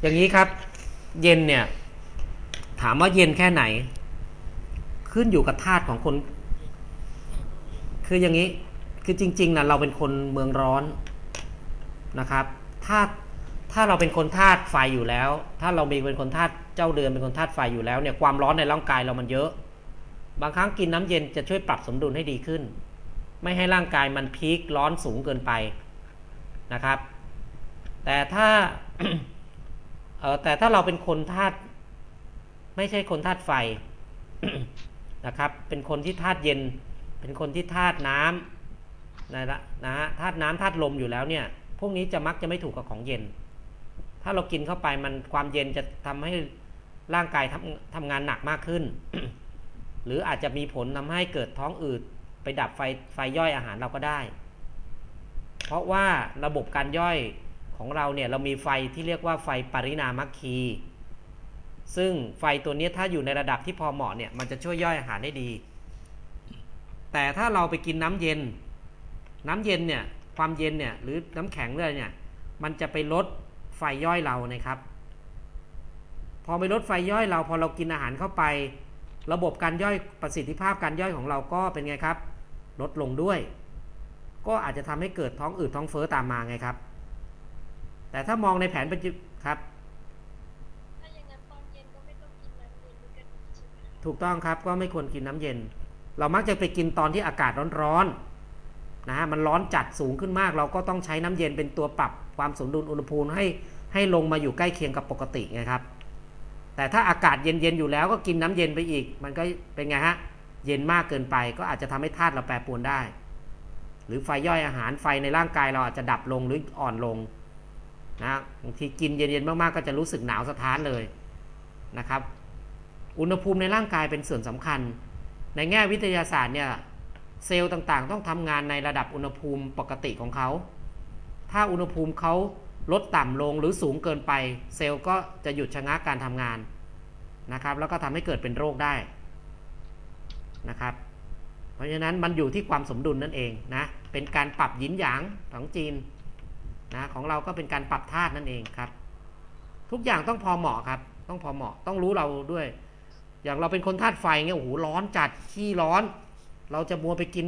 อย่างนี้ครับ เย็นเนี่ย ถามว่าเย็นแค่ไหน ขึ้นอยู่กับธาตุของคน คืออย่างนี้ คือจริงๆนะเราเป็นคนเมืองร้อนนะครับ ถ้าถ้าเราเป็นคนธาตุไฟอยู่แล้ว ถ้าเรามีเป็นคนธาตุเจ้าเดือนเป็นคนธาตุไฟอยู่แล้วเนี่ยความร้อนในร่างกายเรามันเยอะ บางครั้งกินน้ำเย็นจะช่วยปรับสมดุลให้ดีขึ้น ไม่ให้ร่างกายมันพีคร้อนสูงเกินไปนะครับ แต่ถ้า เออแต่ถ้าเราเป็นคนธาตุไม่ใช่คนธาตุไฟนะครับ เป็นคนที่ธาตุเย็น เป็นคนที่ธาตุน้ำนะละนะฮะธาตุน้ำธาตุลมอยู่แล้วเนี่ย พวกนี้จะมักจะไม่ถูกกับของเย็น ถ้าเรากินเข้าไปมันความเย็นจะทำให้ร่างกายทำทำงานหนักมากขึ้น หรืออาจจะมีผลทำให้เกิดท้องอืดไปดับไฟไฟย่อยอาหารเราก็ได้ เพราะว่าระบบการย่อย ของเราเนี่ยเรามีไฟที่เรียกว่าไฟปรินามัคคี ซึ่งไฟตัวนี้ถ้าอยู่ในระดับที่พอเหมาะเนี่ยมันจะช่วยย่อยอาหารได้ดี แต่ถ้าเราไปกินน้ำเย็น น้ำเย็นเนี่ยความเย็นเนี่ยหรือน้ำแข็งเลยเนี่ยมันจะไปลดไฟย่อยเรานะครับ พอไปลดไฟย่อยเราพอเรากินอาหารเข้าไป ระบบการย่อยประสิทธิภาพการย่อยของเราก็เป็นไงครับ ลดลงด้วย ก็อาจจะทำให้เกิดท้องอืดท้องเฟ้อตามมาไงครับ แต่ถ้ามองในแผนปัจจุบันครับถ้าอย่างนั้นตอนเย็นก็ไม่ต้องกินน้ำเย็นด้วยกันใช่ไหมคะถูกต้องครับก็ไม่ควรกินน้ำเย็น เรามักจะไปกินตอนที่อากาศร้อนๆนะฮะมันร้อนจัดสูงขึ้นมาก เราก็ต้องใช้น้ำเย็นเป็นตัวปรับความสมดุลอุณหภูมิให้ให้ลงมาอยู่ใกล้เคียงกับปกติไงครับ แต่ถ้าอากาศเย็นๆอยู่แล้วก็กินน้ำเย็นไปอีก มันก็เป็นไงฮะเย็นมากเกินไปก็อาจจะทำให้ธาตุเราแปรปรวนได้ หรือไฟย่อยอาหารไฟในร่างกายเราอาจจะดับลงหรืออ่อนลง นะบางทีกินเย็นๆมากๆก็จะรู้สึกหนาวสะท้านเลยนะครับ อุณหภูมิในร่างกายเป็นส่วนสำคัญ ในแง่วิทยาศาสตร์เนี่ยเซลล์ต่างๆ ต้องทำงานในระดับอุณหภูมิปกติของเขา ถ้าอุณหภูมิเขาลดต่ำลงหรือสูงเกินไป เซลล์ก็จะหยุดชะงักการทำงานนะครับ แล้วก็ทำให้เกิดเป็นโรคได้นะครับ เพราะฉะนั้นมันอยู่ที่ความสมดุลนั่นเองนะ เป็นการปรับยินหยางของจีน นะของเราก็เป็นการปรับธาตุนั่นเองครับ ทุกอย่างต้องพอเหมาะครับ ต้องพอเหมาะต้องรู้เราด้วย อย่างเราเป็นคนธาตุไฟเงี้ยโอ้โหร้อนจัดขี้ร้อน เราจะมัวไปกิน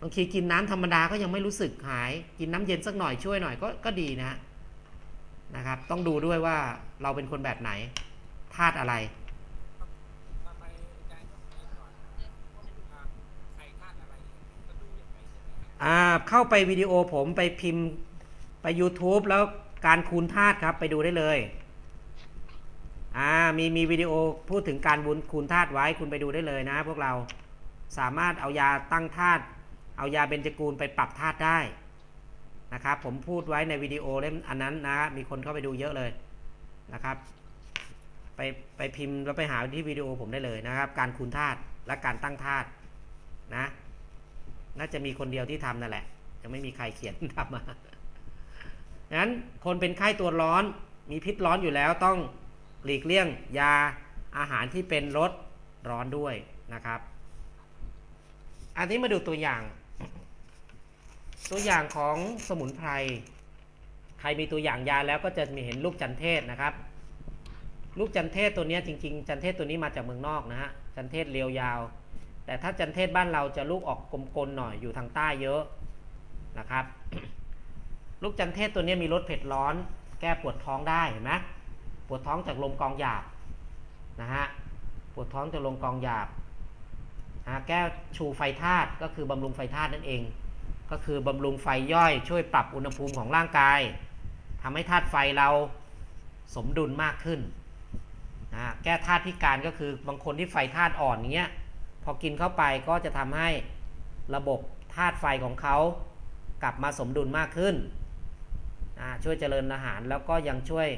บางทีกินน้ำธรรมดาก็ยังไม่รู้สึกหาย กินน้ำเย็นสักหน่อยช่วยหน่อยก็ก็ดีนะฮะนะครับ ต้องดูด้วยว่าเราเป็นคนแบบไหนธาตุอะไรทำไมอาจารย์ต้องมีก่อนอ่าใครธาตุอะไรจะดูยังไงใช่ไหมฮะอ่าเข้าไปวิดีโอผมไปพิมพ์ ไป YouTube แล้วการคูณธาตุครับไปดูได้เลย อ่ามีมีวิดีโอพูดถึงการบุญคูณธาตุไว้คุณไปดูได้เลยนะ พวกเราสามารถเอายาตั้งธาตุเอายาเบญจกูลไปปรับธาตุได้นะครับ ผมพูดไว้ในวิดีโอเล่มอันนั้นนะมีคนเข้าไปดูเยอะเลยนะครับ ไปไปพิมพ์แล้วไปหาที่วิดีโอผมได้เลยนะครับ การคูณธาตุและการตั้งธาตุนะ น่าจะมีคนเดียวที่ทำนั่นแหละยังไม่มีใครเขียนทำมา นั้นคนเป็นไข้ตัวร้อนมีพิษร้อนอยู่แล้วต้องหลีกเลี่ยงยาอาหารที่เป็นรสร้อนด้วยนะครับ อันนี้มาดูตัวอย่าง ตัวอย่างของสมุนไพร ใครมีตัวอย่างยาแล้วก็จะมีเห็นลูกจันเทศนะครับ ลูกจันเทศตัวนี้จริง ๆ จันเทศตัวนี้มาจากเมืองนอกนะฮะ จันเทศเรียวยาว แต่ถ้าจันเทศบ้านเราจะลูกออกกลมๆหน่อยอยู่ทางใต้เยอะนะครับ ลูกจันเทศตัวนี้มีรสเผ็ดร้อน แก้ปวดท้องได้เห็นไหมปวดท้องจากลมกองหยาบนะฮะปวดท้องจากลมกองหยาบนะแก้ชูไฟธาตุก็คือบำรุงไฟธาตุนั่นเอง ก็คือบำรุงไฟย่อยช่วยปรับอุณหภูมิของร่างกายทำให้ธาตุไฟเราสมดุลมากขึ้นนะแก้ธาตุพิการก็คือบางคนที่ไฟธาตุอ่อนเงี้ยพอกินเข้าไปก็จะทำให้ระบบธาตุไฟของเขากลับมาสมดุลมากขึ้น ช่วยเจริญอาหารแล้วก็ยังช่วย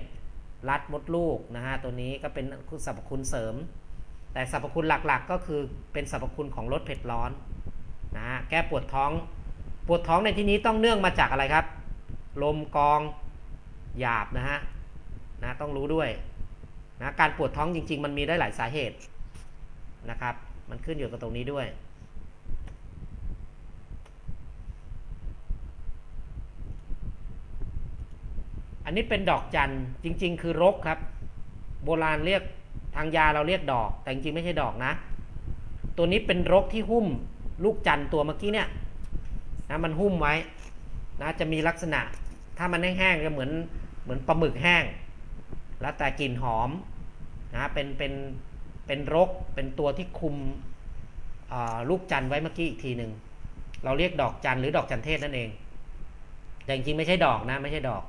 รัดมดลูกนะฮะตัวนี้ก็เป็นสรรพคุณเสริม แต่สรรพคุณหลักๆ ก็คือเป็นสรรพคุณของลดเผ็ดร้อนนะฮะแก้ปวดท้องปวดท้องในที่นี้ต้องเนื่องมาจากอะไรครับ ลมกองหยาบนะฮะนะต้องรู้ด้วยนะการปวดท้องจริง ๆ มันมีได้หลายสาเหตุนะครับ มันขึ้นอยู่กับตรงนี้ด้วย นนนี้เป็นดอกจันทร์จริง ๆ คือรกครับ โบราณเรียกทางยาเราเรียกดอก แต่จริงๆไม่ใช่ดอกนะ ตัวนี้เป็นรกที่หุ้มลูกจันตัวเมื่อกี้เนี่ยนะมันหุ้มไว้นะจะมีลักษณะ ถ้ามันแห้งๆจะเหมือนเหมือนปลาหมึกแห้ง แล้วแต่กลิ่นหอมนะเป็นเป็นเป็นรกเป็นตัวที่คุมอ่าลูกจันไว้เมื่อกี้อีกทีหนึ่งเราเรียกดอกจันหรือดอกจันเทศนั่นเอง แต่จริงๆไม่ใช่ดอกนะไม่ใช่ดอก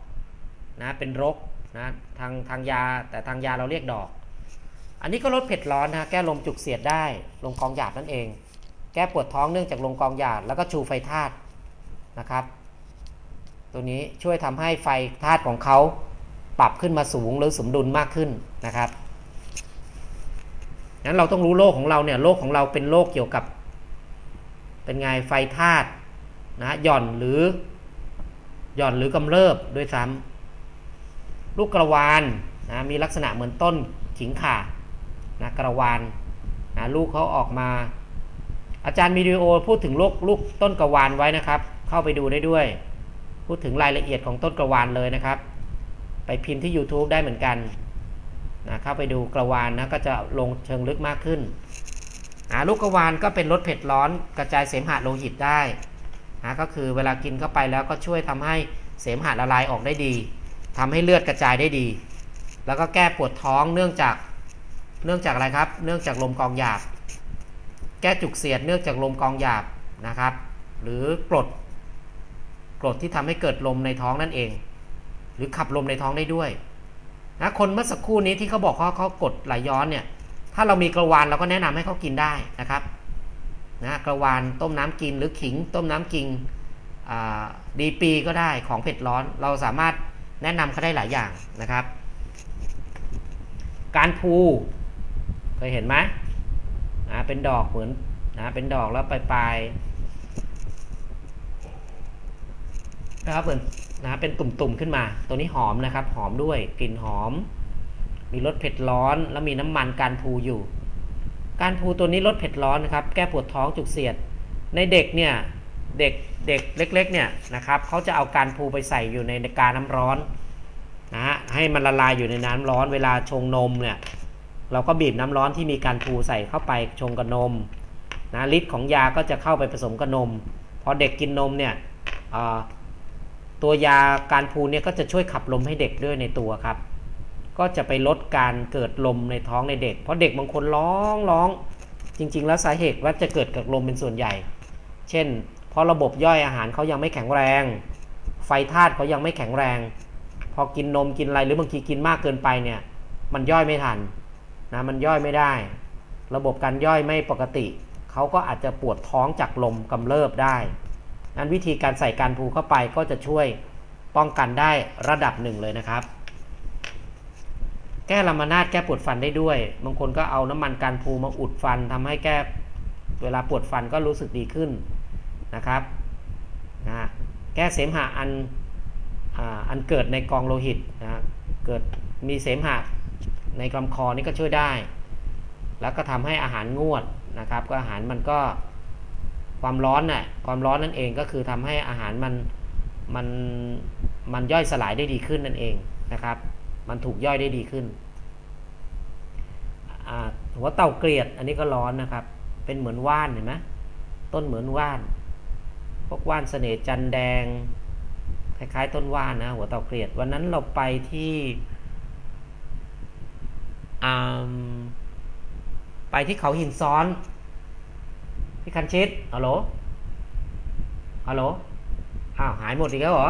นะเป็นรกนะทางทางยาแต่ทางยาเราเรียกดอก อันนี้ก็ลดเผ็ดร้อนนะแก้ลมจุกเสียดได้ลงกองหยาดนั่นเอง แก้ปวดท้องเนื่องจากลงกองหยาดแล้วก็ชูไฟธาตุนะครับ ตัวนี้ช่วยทำให้ไฟธาตุของเขาปรับขึ้นมาสูงหรือสมดุลมากขึ้นนะครับนั้นเราต้องรู้โรคของเราเนี่ยโรคของเราเป็นโรคเกี่ยวกับ เป็นไงไฟธาตุนะหย่อนหรือหย่อนหรือกำเริบด้วยซ้ำ ลูกกระวานนะมีลักษณะเหมือนต้นขิงข่านะกระวานนะลูกเขาออกมา อาจารย์มีวิดีโอพูดถึงลูกลูกต้นกระวานไว้นะครับ เข้าไปดูได้ด้วย พูดถึงรายละเอียดของต้นกระวานเลยนะครับ ไปพิมพ์ที่ YouTube ได้เหมือนกันนะเข้าไปดูกระวานนะก็จะลงเชิงลึกมากขึ้นอ่าลูกกระวานก็เป็นรสเผ็ดร้อนกระจายเสมหะโลหิตได้นะก็คือเวลากินเข้าไปแล้วก็ช่วยทำให้เสมหะละลายออกได้ดี ทำให้เลือดกระจายได้ดี แล้วก็แก้ปวดท้องเนื่องจากเนื่องจากอะไรครับ เนื่องจากลมกองหยาบ แก้จุกเสียดเนื่องจากลมกองหยาบนะครับ หรือกรดกรดที่ทำให้เกิดลมในท้องนั่นเอง หรือขับลมในท้องได้ด้วยนะคนเมื่อสักครู่นี้ที่เขาบอกเขาเขากดไหลย้อนเนี่ย ถ้าเรามีกระวานเราก็แนะนำให้เขากินได้นะครับนะกระวานต้มน้ำกินหรือขิง ต้มน้ำกินดีปีก็ได้ของเผ็ดร้อน เราสามารถ แนะนำเขาได้หลายอย่างนะครับ การพูเคยเห็นไหมนะเป็นดอกเหมือนนะเป็นดอกแล้วปลายปลายๆนะครับเหมือนนะเป็นตุ่มๆขึ้นมา ตัวนี้หอมนะครับ หอมด้วยกลิ่นหอม มีรสเผ็ดร้อน แล้วมีน้ำมันการพูอยู่ การพูตัวนี้รสเผ็ดร้อนนะครับ แก้ปวดท้องจุกเสียด ในเด็กเนี่ยเด็ก เด็กเล็กๆเนี่ยนะครับเขาจะเอาการพูไปใส่อยู่ในกาน้ำร้อนนะฮะให้มันละลายอยู่ในน้ำร้อนเวลาชงนมเนี่ยเราก็บีบน้ำร้อนที่มีการพูใส่เข้าไปชงกับนมนะฤทธิ์ของยาก็จะเข้าไปผสมกับนมพอเด็กกินนมเนี่ยตัวยาการพูเนี่ยก็จะช่วยขับลมให้เด็กด้วยในตัวครับ ก็จะไปลดการเกิดลมในท้องในเด็ก เพราะเด็กบางคนร้องร้องจริง ๆ แล้วสาเหตุว่าจะเกิดกับลมเป็นส่วนใหญ่ เช่น เพราะระบบย่อยอาหารเขายังไม่แข็งแรง ไฟธาตุเขายังไม่แข็งแรง พอกินนมกินอะไรหรือบางทีกินมากเกินไปเนี่ย มันย่อยไม่ทันนะมันย่อยไม่ได้ ระบบการย่อยไม่ปกติเขาก็อาจจะปวดท้องจากลมกำเริบได้นั้นวิธีการใส่การพูเข้าไปก็จะช่วยป้องกันได้ระดับหนึ่งเลยนะครับ แก้ลามานาดแก้ปวดฟันได้ด้วย บางคนก็เอาน้ำมันการพูมาอุดฟันทำให้แก้เวลาปวดฟันก็รู้สึกดีขึ้น นะครับนะแก้เสมหะอันอันเกิดในกองโลหิตนะเกิดมีเสมหะในลำคอนี่ก็ช่วยได้ แล้วก็ทำให้อาหารงวดนะครับ ก็อาหารมันก็ความร้อนน่ะความร้อนนั่นเองก็คือทำให้อาหารมันมันมันย่อยสลายได้ดีขึ้นนั่นเองนะครับ มันถูกย่อยได้ดีขึ้นหัวเต่าเกลียดอันนี้ก็ร้อนนะครับ เป็นเหมือนว่านเห็นไหมต้นเหมือนว่าน วกว่านเสน่ห์จันแดง คล้ายๆต้นว่านนะ หัวเต่าเกลียด วันนั้นเราไปที่ไปที่เขาหินซ้อน พี่คันชิดฮัลโหลฮัลโหลอ้าวหายหมดอีกแล้วเหรอ